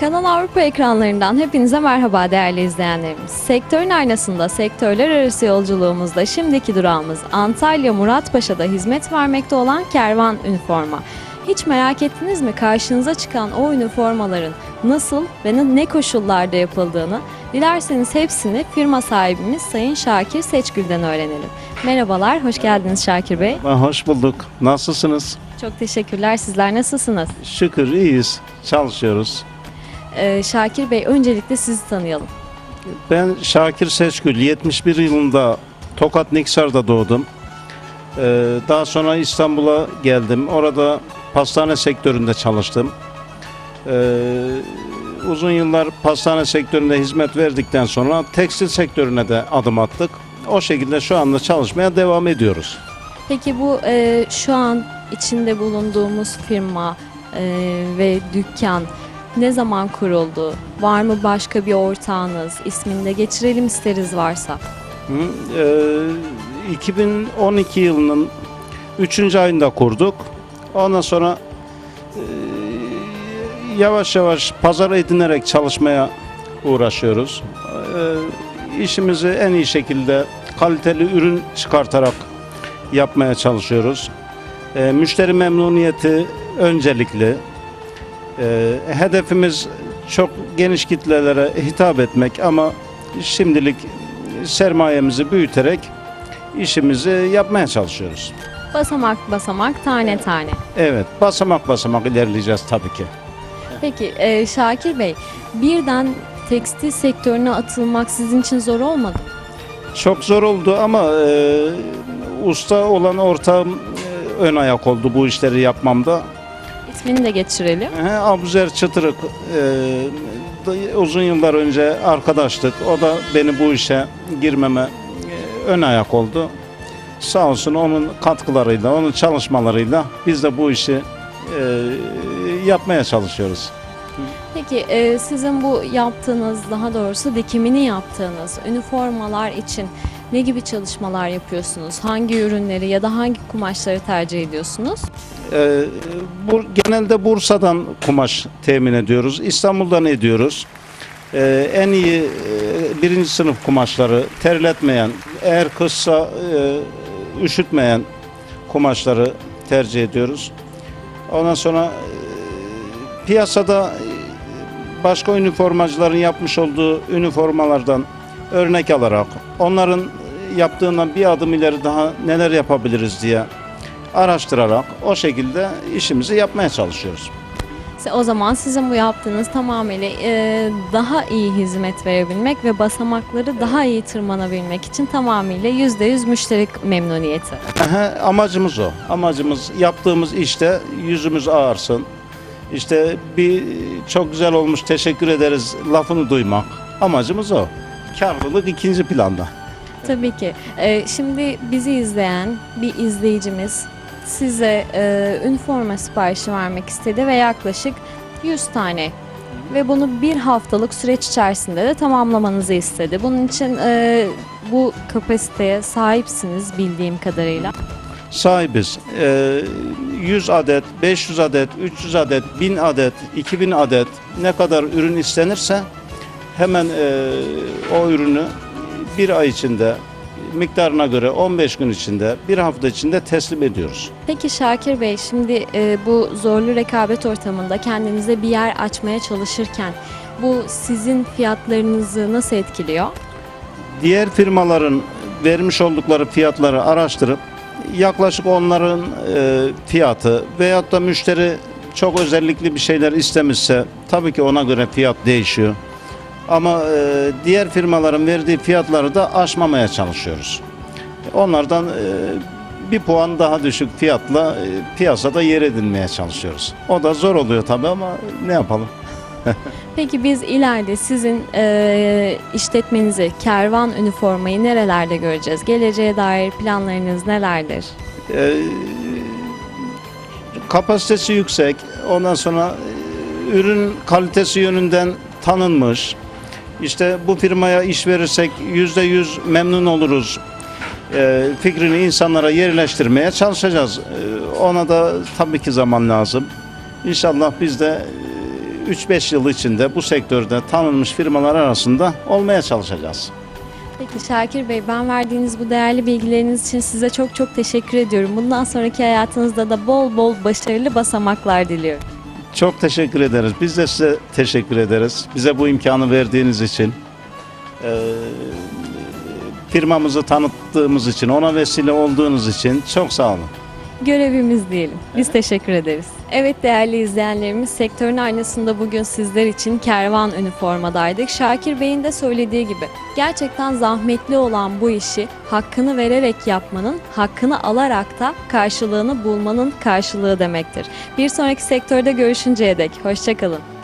Kanal Avrupa ekranlarından hepinize merhaba değerli izleyenlerimiz. Sektörün aynasında sektörler arası yolculuğumuzda şimdiki durağımız Antalya Muratpaşa'da hizmet vermekte olan Kervan Üniforma. Hiç merak ettiniz mi karşınıza çıkan o üniformaların nasıl ve ne koşullarda yapıldığını? Dilerseniz hepsini firma sahibimiz Sayın Şakir Seçgül'den öğrenelim. Merhabalar, hoş geldiniz Şakir Bey. Ha, Hoş bulduk. Nasılsınız? Çok teşekkürler. Sizler nasılsınız? Şükür iyiyiz. Çalışıyoruz. Ee, Şakir Bey öncelikle sizi tanıyalım. Ben Şakir Seçgül. 71 yılında Tokat Niksar'da doğdum. Ee, daha sonra İstanbul'a geldim. Orada pastane sektöründe çalıştım. Ee, uzun yıllar pastane sektöründe hizmet verdikten sonra tekstil sektörüne de adım attık. O şekilde şu anda çalışmaya devam ediyoruz. Peki bu e, şu an içinde bulunduğumuz firma e, ve dükkan ne zaman kuruldu? Var mı başka bir ortağınız? İsmini de geçirelim isteriz varsa. Hı, e, 2012 yılının 3. ayında kurduk. Ondan sonra e, yavaş yavaş pazar edinerek çalışmaya uğraşıyoruz. E, işimizi en iyi şekilde kaliteli ürün çıkartarak yapmaya çalışıyoruz. E, müşteri memnuniyeti öncelikli. E, hedefimiz çok geniş kitlelere hitap etmek ama şimdilik sermayemizi büyüterek işimizi yapmaya çalışıyoruz. Basamak basamak, tane tane. Evet, basamak basamak ilerleyeceğiz tabii ki. Peki e, Şakir Bey, birden tekstil sektörüne atılmak sizin için zor olmadı mı? Çok zor oldu ama e, usta olan ortağım e, ön ayak oldu bu işleri yapmamda. İsmini de geçirelim. He, Abuzer Çıtırık e, uzun yıllar önce arkadaştık. O da beni bu işe girmeme e, ön ayak oldu. Sağ olsun onun katkılarıyla, onun çalışmalarıyla biz de bu işi e, yapmaya çalışıyoruz. Peki e, sizin bu yaptığınız, daha doğrusu dikimini yaptığınız üniformalar için ne gibi çalışmalar yapıyorsunuz? Hangi ürünleri ya da hangi kumaşları tercih ediyorsunuz? E, bu, genelde Bursa'dan kumaş temin ediyoruz. İstanbul'dan ediyoruz. E, en iyi e, birinci sınıf kumaşları terletmeyen, eğer kışsa e, üşütmeyen kumaşları tercih ediyoruz. Ondan sonra e, piyasada e, başka üniformacıların yapmış olduğu üniformalardan örnek alarak onların yaptığından bir adım ileri daha neler yapabiliriz diye araştırarak o şekilde işimizi yapmaya çalışıyoruz. O zaman sizin bu yaptığınız tamamıyla e, daha iyi hizmet verebilmek ve basamakları daha iyi tırmanabilmek için tamamıyla %100 müşteri memnuniyeti. Aha, Amacımız o. Amacımız yaptığımız işte yüzümüz ağarsın. İşte bir çok güzel olmuş teşekkür ederiz lafını duymak. Amacımız o. Karlılık ikinci planda. Tabii ki. E, şimdi bizi izleyen bir izleyicimiz size e, üniforma siparişi vermek istedi ve yaklaşık 100 tane ve bunu bir haftalık süreç içerisinde de tamamlamanızı istedi. Bunun için e, bu kapasiteye sahipsiniz bildiğim kadarıyla. Sahibiz. Ee, 100 adet, 500 adet, 300 adet, 1000 adet, 2000 adet ne kadar ürün istenirse hemen e, o ürünü bir ay içinde miktarına göre 15 gün içinde, bir hafta içinde teslim ediyoruz. Peki Şakir Bey, şimdi e, bu zorlu rekabet ortamında kendinize bir yer açmaya çalışırken bu sizin fiyatlarınızı nasıl etkiliyor? Diğer firmaların vermiş oldukları fiyatları araştırıp yaklaşık onların e, fiyatı veyahut da müşteri çok özellikli bir şeyler istemişse tabii ki ona göre fiyat değişiyor. Ama e, diğer firmaların verdiği fiyatları da aşmamaya çalışıyoruz. Onlardan e, bir puan daha düşük fiyatla e, piyasada yer edinmeye çalışıyoruz. O da zor oluyor tabii ama ne yapalım? Peki biz ileride sizin e, işletmenizi, kervan üniformayı nerelerde göreceğiz? Geleceğe dair planlarınız nelerdir? Ee, kapasitesi yüksek. Ondan sonra e, ürün kalitesi yönünden tanınmış. İşte bu firmaya iş verirsek yüzde yüz memnun oluruz. Ee, fikrini insanlara yerleştirmeye çalışacağız. Ee, ona da tabii ki zaman lazım. İnşallah biz de e, 3-5 yıl içinde bu sektörde tanınmış firmalar arasında olmaya çalışacağız. Peki Şakir Bey ben verdiğiniz bu değerli bilgileriniz için size çok çok teşekkür ediyorum. Bundan sonraki hayatınızda da bol bol başarılı basamaklar diliyorum. Çok teşekkür ederiz. Biz de size teşekkür ederiz. Bize bu imkanı verdiğiniz için. Ee, firmamızı tanıttığımız için, ona vesile olduğunuz için çok sağ olun. Görevimiz diyelim. Biz teşekkür ederiz. Evet değerli izleyenlerimiz sektörün aynasında bugün sizler için kervan üniformadaydık. Şakir Bey'in de söylediği gibi gerçekten zahmetli olan bu işi hakkını vererek yapmanın, hakkını alarak da karşılığını bulmanın karşılığı demektir. Bir sonraki sektörde görüşünceye dek hoşçakalın.